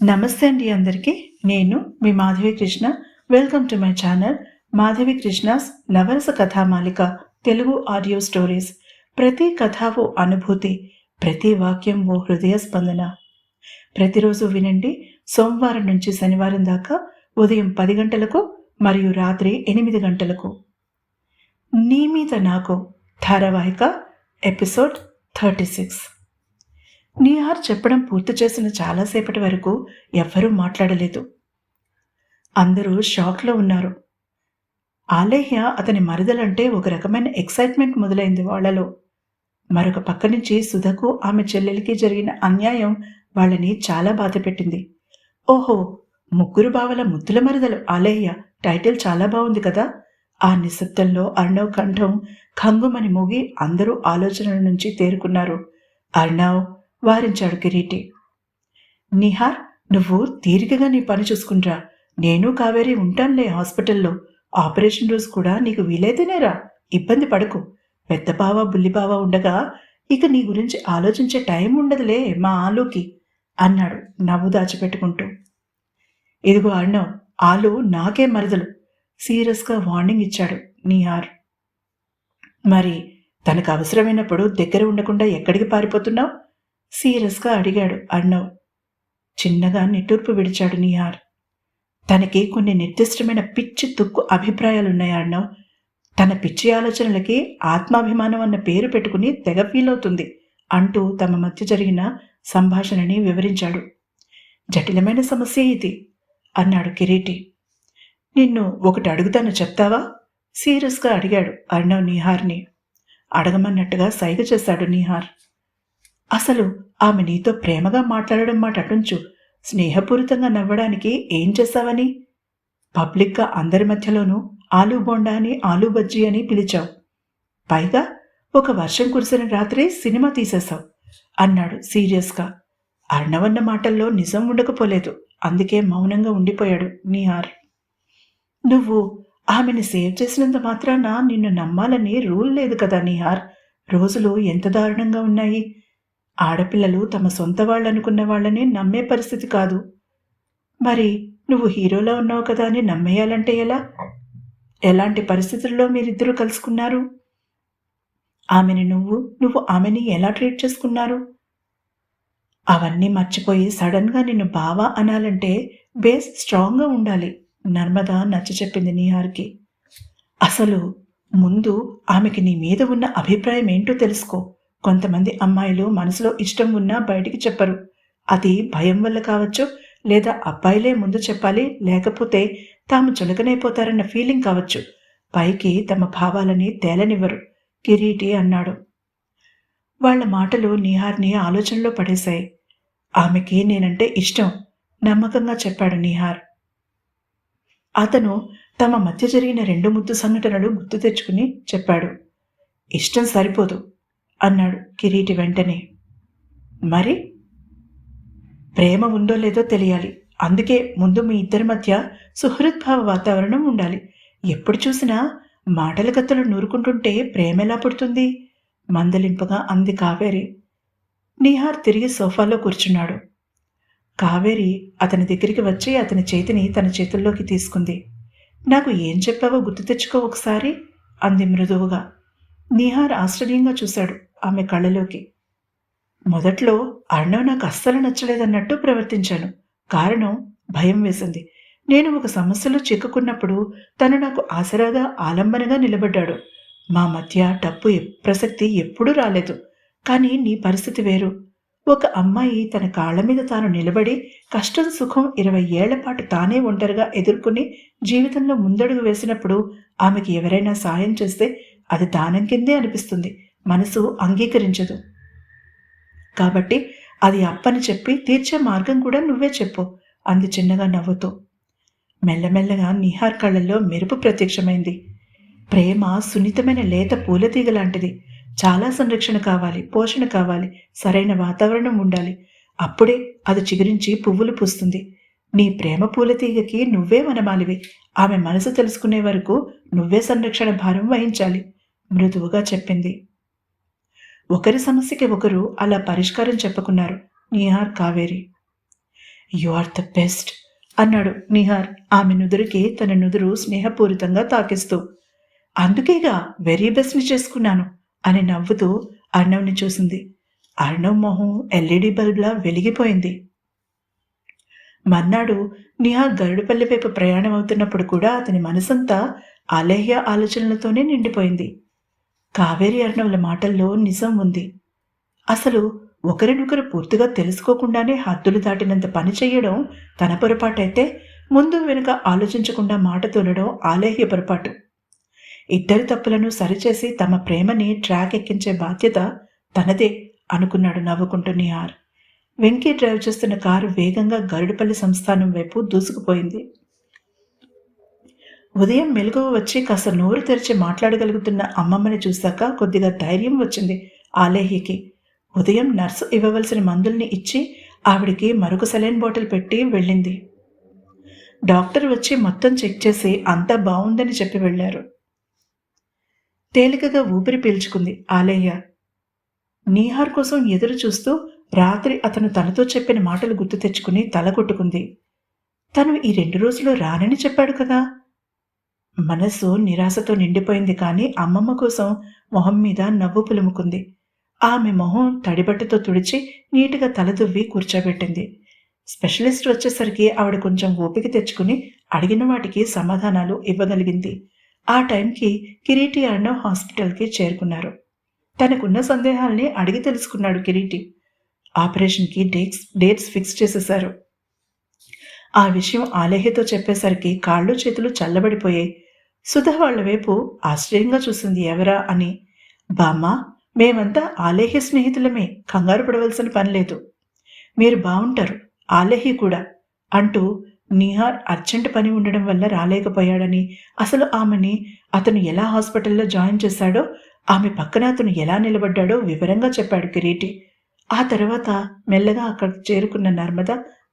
నమస్తే అండి అందరికీ. నేను మీ Madhavi Krishna. Welcome to my channel Madhavi Krishna's Navarasa Kathamalika Telugu audio stories ప్రతి కథ ఓ అనుభూతి ప్రతి వాక్యం ఓ హృదయ స్పందన. ప్రతిరోజు వినండి సోమవారం నుంచి శనివారం దాకా ఉదయం పది గంటలకు మరియు రాత్రి ఎనిమిది గంటలకు. నీ మీద నాకు ధారావాహిక ఎపిసోడ్ థర్టీ సిక్స్ నీహార్ చెప్పడం పూర్తి చేసిన చాలాసేపటి వరకు ఎవ్వరూ మాట్లాడలేదు. అందరూ షాక్లో ఉన్నారు. ఆలేహ్య అతని మరదలంటే ఒక రకమైన ఎక్సైట్మెంట్ మొదలైంది వాళ్ళలో మరొక పక్క నుంచి సుధకు ఆమె చెల్లెలికి జరిగిన అన్యాయం వాళ్ళని చాలా బాధ పెట్టింది. ఓహో ముగ్గురు బావల ముద్దుల మరదలు. ఆలేహ్య టైటిల్ చాలా బాగుంది కదా? ఆ నిశ్శబ్దంలో అర్ణవ్ కంఠం ఖంగుమని మోగి అందరూ ఆలోచనల నుంచి తేరుకున్నారు. అర్ణవ్ వారించాడు కిరీటి. నిహార్ నువ్వు తీరికగా నీ పని చూసుకుంట్రా. నేను కావేరి ఉంటానులే హాస్పిటల్లో. ఆపరేషన్ రోజు కూడా నీకు వీలైతేనేరా. ఇబ్బంది పడకు. పెద్ద బావ బుల్లి బావ ఉండగా ఇక నీ గురించి ఆలోచించే టైం ఉండదులే మా ఆలుకి అన్నాడు నవ్వు దాచిపెట్టుకుంటూ. ఇదిగో అర్ణవ్ ఆలు నాకే మరదలు. సీరియస్గా వార్నింగ్ ఇచ్చాడు నిహార్. మరి తనకు అవసరమైనప్పుడు దగ్గర ఉండకుండా ఎక్కడికి పారిపోతున్నావు? సీరియస్గా అడిగాడు అర్ణవ్. చిన్నగా నిట్టూర్పు విడిచాడు నిహార్. తనకి కొన్ని నిర్దిష్టమైన పిచ్చి తుక్కు అభిప్రాయాలున్నాయి అర్ణవ్. తన పిచ్చి ఆలోచనలకి ఆత్మాభిమానం అన్న పేరు పెట్టుకుని తెగ ఫీల్ అవుతుంది అంటూ తమ మధ్య జరిగిన సంభాషణని వివరించాడు. జటిలమైన సమస్య ఇది అన్నాడు కిరీటి. నిన్ను ఒకటి అడుగుతాను చెప్తావా? సీరియస్గా అడిగాడు అర్ణవ్ నిహార్ని. అడగమన్నట్టుగా సైగ చేశాడు నిహార్. అసలు ఆమె నీతో ప్రేమగా మాట్లాడడం మాట అటుంచు. స్నేహపూరితంగా నవ్వడానికి ఏం చేశావని? పబ్లిక్గా అందరి మధ్యలోనూ ఆలూ బొండా అని ఆలూ బజ్జీ అని పిలిచావు. పైగా ఒక వర్షం కురిసిన రాత్రి సినిమా తీసేశావు అన్నాడు సీరియస్గా. అర్ణవన్న మాటల్లో నిజం ఉండకపోలేదు. అందుకే మౌనంగా ఉండిపోయాడు నీహార్. నువ్వు ఆమెను సేవ్ చేసినంత మాత్రాన నిన్ను నమ్మాలని రూల్ లేదు కదా నీహార్. రోజులు ఎంత దారుణంగా ఉన్నాయి. ఆడపిల్లలు తమ సొంత వాళ్ళనుకున్న వాళ్ళని నమ్మే పరిస్థితి కాదు. మరి నువ్వు హీరోలో ఉన్నావు కదా అని నమ్మేయాలంటే ఎలా? ఎలాంటి పరిస్థితుల్లో మీరిద్దరూ కలుసుకున్నారు? ఆమెని నువ్వు నువ్వు ఆమెని ఎలా ట్రీట్ చేసుకున్నారు? అవన్నీ మర్చిపోయి సడన్గా నిన్ను బావా అనాలంటే బేస్ స్ట్రాంగ్గా ఉండాలి నర్మద నచ్చ చెప్పింది నీహార్కి. అసలు ముందు ఆమెకి నీ మీద ఉన్న అభిప్రాయం ఏంటో తెలుసుకో. కొంతమంది అమ్మాయిలు మనసులో ఇష్టం ఉన్నా బయటికి చెప్పరు. అది భయం వల్ల కావచ్చు లేదా అబ్బాయిలే ముందు చెప్పాలి లేకపోతే తాము చులకనైపోతారన్న ఫీలింగ్ కావచ్చు. పైకి తమ భావాలని తేలనివ్వరు కిరీటి అన్నాడు. వాళ్ళ మాటలు నిహార్ని ఆలోచనలో పడేశాయి. ఆమెకి నేనంటే ఇష్టం నమ్మకంగా చెప్పాడు నిహార్. అతను తమ మధ్య జరిగిన రెండు ముద్దు సంఘటనలు గుర్తు తెచ్చుకుని చెప్పాడు. ఇష్టం సరిపోదు. అన్నాడు కిరీటి వెంటనే. మరి? ప్రేమ ఉందో లేదో తెలియాలి. అందుకే ముందు మీ ఇద్దరి మధ్య సుహృద్భావ వాతావరణం ఉండాలి. ఎప్పుడు చూసినా మాటల కత్తలు నూరుకుంటుంటే ప్రేమ ఎలా పుడుతుంది? మందలింపుగా అంది కావేరి. నీహార్ తిరిగి సోఫాలో కూర్చున్నాడు. కావేరి అతని దగ్గరికి వచ్చి అతని చేతిని తన చేతుల్లోకి తీసుకుంది. నాకు ఏం చెప్పావో గుర్తు తెచ్చుకో ఒకసారి అంది మృదువుగా. నీహార్ ఆశ్చర్యంగా చూశాడు. ఆమె కళ్ళలోకి. మొదట్లో అర్ణవ్ నాకు అస్సలు నచ్చలేదన్నట్టు ప్రవర్తించాను. కారణం భయం వేసింది. నేను ఒక సమస్యలో చిక్కుకున్నప్పుడు తను నాకు ఆసరాగా ఆలంబనగా నిలబడ్డాడు. మా మధ్య డబ్బు ప్రసక్తి ఎప్పుడూ రాలేదు. కానీ నీ పరిస్థితి వేరు. ఒక అమ్మాయి తన కాళ్ళ మీద తాను నిలబడి కష్టం సుఖం ఇరవై ఏళ్ళ పాటు తానే ఒంటరిగా ఎదుర్కొని జీవితంలో ముందడుగు వేసినప్పుడు ఆమెకి ఎవరైనా సాయం చేస్తే అది దానం కిందే అనిపిస్తుంది. మనసు అంగీకరించదు. కాబట్టి అది అప్పని చెప్పి తీర్చే మార్గం కూడా నువ్వే చెప్పు. అంది చిన్నగా నవ్వుతూ. మెల్లమెల్లగా నిహార్ కళ్ళల్లో మెరుపు ప్రత్యక్షమైంది. ప్రేమ సున్నితమైన లేత పూలతీగ లాంటిది. చాలా సంరక్షణ కావాలి పోషణ కావాలి సరైన వాతావరణం ఉండాలి. అప్పుడే అది చిగురించి పువ్వులు పూస్తుంది. నీ ప్రేమ పూలతీగకి నువ్వే వనమాలివి. ఆమె మనసు తెలుసుకునే వరకు నువ్వే సంరక్షణ భారం వహించాలి. మృదువుగా చెప్పింది. ఒకరి సమస్యకి ఒకరు అలా పరిష్కారం చెప్పుకున్నారు Nihar Kaveri. You are the best అన్నాడు నిహార్ ఆమె నుదురికి తన నుదురు స్నేహపూరితంగా తాకిస్తూ. అందుకేగా వెరీ బెస్ట్ని చేసుకున్నాను అని నవ్వుతూ అర్ణవ్ని చూసింది. అర్ణవ్ మొహం ఎల్ఈడి బల్బ్లా వెలిగిపోయింది. మర్నాడు నిహార్ గరుడుపల్లి వైపు ప్రయాణం అవుతున్నప్పుడు కూడా అతని మనసంతా అలహ్య ఆలోచనలతోనే నిండిపోయింది. కావేరి అర్ణవుల మాటల్లో నిజం ఉంది. అసలు ఒకరినొకరు పూర్తిగా తెలుసుకోకుండానే హద్దులు దాటినంత పని చేయడం తన పొరపాటైతే ముందు వెనుక ఆలోచించకుండా మాట తోలడం ఆలేహ్య పొరపాటు. ఇద్దరి తప్పులను సరిచేసి తమ ప్రేమని ట్రాక్ ఎక్కించే బాధ్యత తనదే అనుకున్నాడు నవ్వుకుంటూ నిహార్. వెంకీ డ్రైవ్ చేస్తున్న కారు వేగంగా గరుడుపల్లి సంస్థానం వైపు దూసుకుపోయింది. ఉదయం మెలకువ వచ్చి కాస్త నోరు తెరిచి మాట్లాడగలుగుతున్న అమ్మమ్మని చూశాక కొద్దిగా ధైర్యం వచ్చింది ఆలేహ్యకి. ఉదయం నర్సు ఇవ్వవలసిన మందుల్ని ఇచ్చి ఆవిడికి మరొక సెలైన్ బాటిల్ పెట్టి వెళ్ళింది. డాక్టర్ వచ్చి మొత్తం చెక్ చేసి అంతా బాగుందని చెప్పి వెళ్ళారు. తేలికగా ఊపిరి పీల్చుకుంది ఆలయ్య నీహార్ కోసం ఎదురు చూస్తూ రాత్రి అతను తనతో చెప్పిన మాటలు గుర్తు తెచ్చుకుని తల కొట్టుకుంది. తను ఈ రెండు రోజులు రానని చెప్పాడు కదా? మనస్సు నిరాశతో నిండిపోయింది కానీ అమ్మమ్మ కోసం మొహం మీద నవ్వు పులుముకుంది. ఆమె మొహం తడిబట్టతో తుడిచి నీటిగా తలదువ్వి కూర్చోబెట్టింది. స్పెషలిస్ట్ వచ్చేసరికి ఆవిడ కొంచెం ఓపిక తెచ్చుకుని అడిగిన వాటికి సమాధానాలు ఇవ్వగలిగింది. ఆ టైంకి కిరీటి అర్ణవ్ హాస్పిటల్కి చేరుకున్నారు. తనకున్న సందేహాల్ని అడిగి తెలుసుకున్నాడు కిరీటి. ఆపరేషన్కి డేట్స్ డేట్స్ ఫిక్స్ చేసేశారు. ఆ విషయం ఆలేహ్యతో చెప్పేసరికి కాళ్ళు చేతులు చల్లబడిపోయాయి. సుధ వాళ్ళ వైపు ఆశ్చర్యంగా చూసింది ఎవరా అని. బామ్మ మేమంతా ఆలేహ్య స్నేహితులమే కంగారు పడవలసిన పని లేదు. మీరు బాగుంటారు ఆలేహి కూడా అంటూ నిహార్ అర్జెంట్ పని ఉండడం వల్ల రాలేకపోయాడని. అసలు ఆమెని అతను ఎలా హాస్పిటల్లో జాయిన్ చేశాడో ఆమె పక్కన అతను ఎలా నిలబడ్డాడో వివరంగా చెప్పాడు కిరీటి. ఆ తర్వాత మెల్లగా అక్కడ చేరుకున్న నర్మద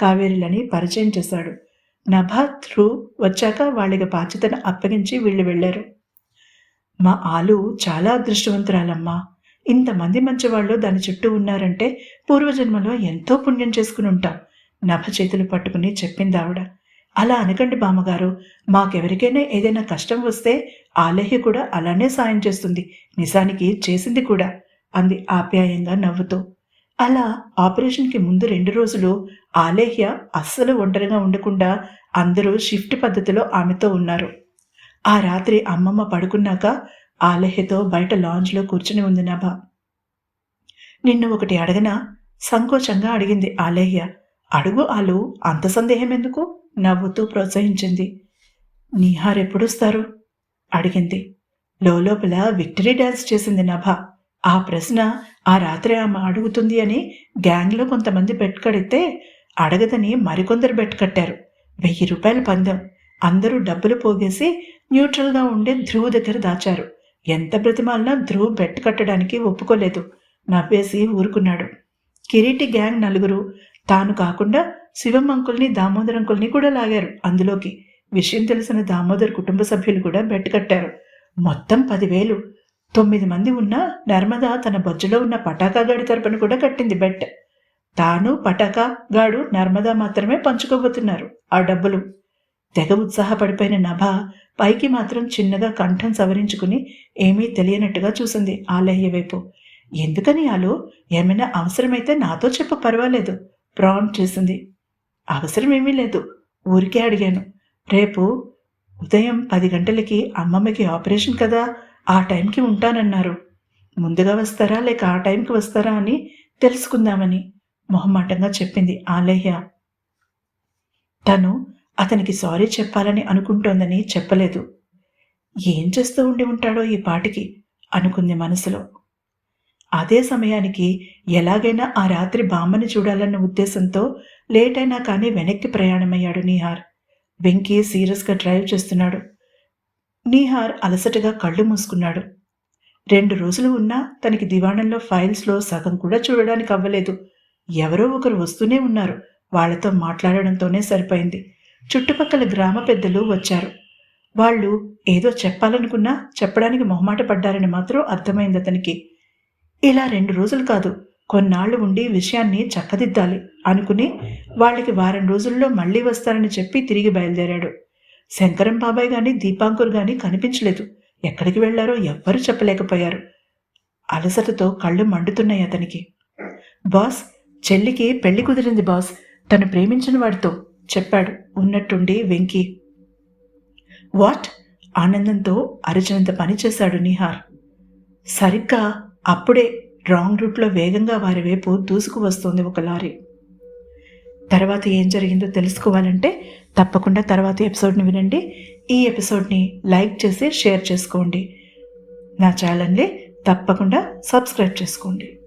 కావేరిలని పరిచయం చేశాడు. నభా త్రూ వచ్చాక వాళ్ళకి బాధ్యతను అప్పగించి వీళ్ళు వెళ్ళారు. మా ఆలు చాలా అదృష్టవంతురాలమ్మా. ఇంతమంది మంచివాళ్ళు దాని చుట్టూ ఉన్నారంటే పూర్వజన్మలో ఎంతో పుణ్యం చేసుకుని ఉంటాం. నభ చేతులు పట్టుకుని చెప్పింది ఆవిడ. అలా అనకండి బామ్మగారు. మాకెవరికైనా ఏదైనా కష్టం వస్తే ఆలేహ్య కూడా అలానే సాయం చేస్తుంది. నిజానికి చేసింది కూడా. అంది ఆప్యాయంగా నవ్వుతూ. అలా ఆపరేషన్కి ముందు రెండు రోజులు ఆలేహ్య అస్సలు ఒంటరిగా ఉండకుండా అందరూ షిఫ్ట్ పద్ధతిలో ఆమెతో ఉన్నారు. ఆ రాత్రి అమ్మమ్మ పడుకున్నాక ఆలేహ్యతో బయట లాంజ్లో కూర్చుని ఉంది నభ. నిన్ను ఒకటి అడగనా? సంకోచంగా అడిగింది ఆలేహ్య. అడుగు ఆలు అంత సందేహం ఎందుకు? నవ్వుతూ ప్రోత్సహించింది. నీహారెప్పుడొస్తారు అడిగింది. లోపల విక్టరీ డ్యాన్స్ చేసింది నభ. ఆ ప్రశ్న ఆ రాత్రి ఆమె అడుగుతుంది అని గ్యాంగ్లో కొంతమంది బెట్ కడితే అడగదని మరికొందరు బెట్ కట్టారు. వెయ్యి రూపాయల పందెం. అందరూ డబ్బులు పోగేసి న్యూట్రల్గా ఉండే ధ్రువ్ దగ్గర దాచారు. ఎంత బ్రతిమాలినా ధ్రువ్ బెట్ కట్టడానికి ఒప్పుకోలేదు. నవ్వేసి ఊరుకున్నాడు. కిరీటి గ్యాంగ్ నలుగురు. తాను కాకుండా శివం అంకుల్ని దామోదర్ అంకుల్ని కూడా లాగారు అందులోకి. విషయం తెలిసిన దామోదర్ కుటుంబ సభ్యులు కూడా బెట్ కట్టారు. మొత్తం పదివేలు. తొమ్మిది మంది ఉన్న నర్మద తన బొజ్జులో ఉన్న పటాకా గాడి తరపున కూడా కట్టింది బెట్. తాను పటాకా గాడు నర్మదా మాత్రమే పంచుకోబోతున్నారు ఆ డబ్బులు. తెగ ఉత్సాహపడిపోయిన నభ పైకి మాత్రం చిన్నగా కంఠం సవరించుకుని ఏమీ తెలియనట్టుగా చూసింది ఆలయ్య వైపు. ఎందుకని ఆలు? ఏమైనా అవసరమైతే నాతో చెప్ప పర్వాలేదు. ప్రాన్ చేసింది అవసరమేమీ లేదు. ఊరికే అడిగాను. రేపు ఉదయం పది గంటలకి అమ్మమ్మకి ఆపరేషన్ కదా? ఆ టైంకి ఉంటానన్నారు. ముందుగా వస్తారా లేక ఆ టైంకి వస్తారా అని తెలుసుకుందామని మొహమాటంగా చెప్పింది ఆలయ్య. తను అతనికి సారీ చెప్పాలని అనుకుంటోందని చెప్పలేదు. ఏం చేస్తూ ఉండి ఉంటాడో ఈ పాటికి అనుకుంది మనసులో. అదే సమయానికి ఎలాగైనా ఆ రాత్రి బామ్మని చూడాలన్న ఉద్దేశంతో లేట్ అయినా కానీ వెనక్కి ప్రయాణమయ్యాడు నీహార్. వెంకీ సీరియస్గా డ్రైవ్ చేస్తున్నాడు. నీహార్ అలసటగా కళ్ళు మూసుకున్నాడు. రెండు రోజులు ఉన్నా తనకి దివాణంలో ఫైల్స్లో సగం కూడా చూడడానికి అవ్వలేదు. ఎవరో ఒకరు వస్తూనే ఉన్నారు. వాళ్ళతో మాట్లాడడంతోనే సరిపోయింది. చుట్టుపక్కల గ్రామ పెద్దలు వచ్చారు. వాళ్ళు ఏదో చెప్పాలనుకున్నా చెప్పడానికి మొహమాట పడ్డారని మాత్రం అర్థమైంది అతనికి. ఇలా రెండు రోజులు కాదు కొన్నాళ్ళు ఉండి విషయాన్ని చక్కదిద్దాలి అనుకుని వాళ్ళకి వారం రోజుల్లో మళ్ళీ వస్తారని చెప్పి తిరిగి బయలుదేరాడు. శంకరం బాబాయ్ కానీ దీపాంకుర్ కానీ కనిపించలేదు. ఎక్కడికి వెళ్ళారో ఎవ్వరూ చెప్పలేకపోయారు. అలసటతో కళ్ళు మండుతున్నాయి అతనికి. బాస్ చెల్లికి పెళ్ళి కుదిరింది బాస్. తను ప్రేమించిన వాడితో చెప్పాడు ఉన్నట్టుండి వెంకీ. వాట్? ఆనందంతో అరిచినంత పనిచేశాడు నిహార్. సరిగ్గా అప్పుడే రాంగ్ రూట్లో వేగంగా వారి వైపు దూసుకు వస్తోంది ఒక లారీ. తర్వాత ఏం జరిగిందో తెలుసుకోవాలంటే తప్పకుండా తర్వాత ఎపిసోడ్ని వినండి. ఈ ఎపిసోడ్ని లైక్ చేసి షేర్ చేసుకోండి. నా ఛానల్ని తప్పకుండా సబ్స్క్రైబ్ చేసుకోండి.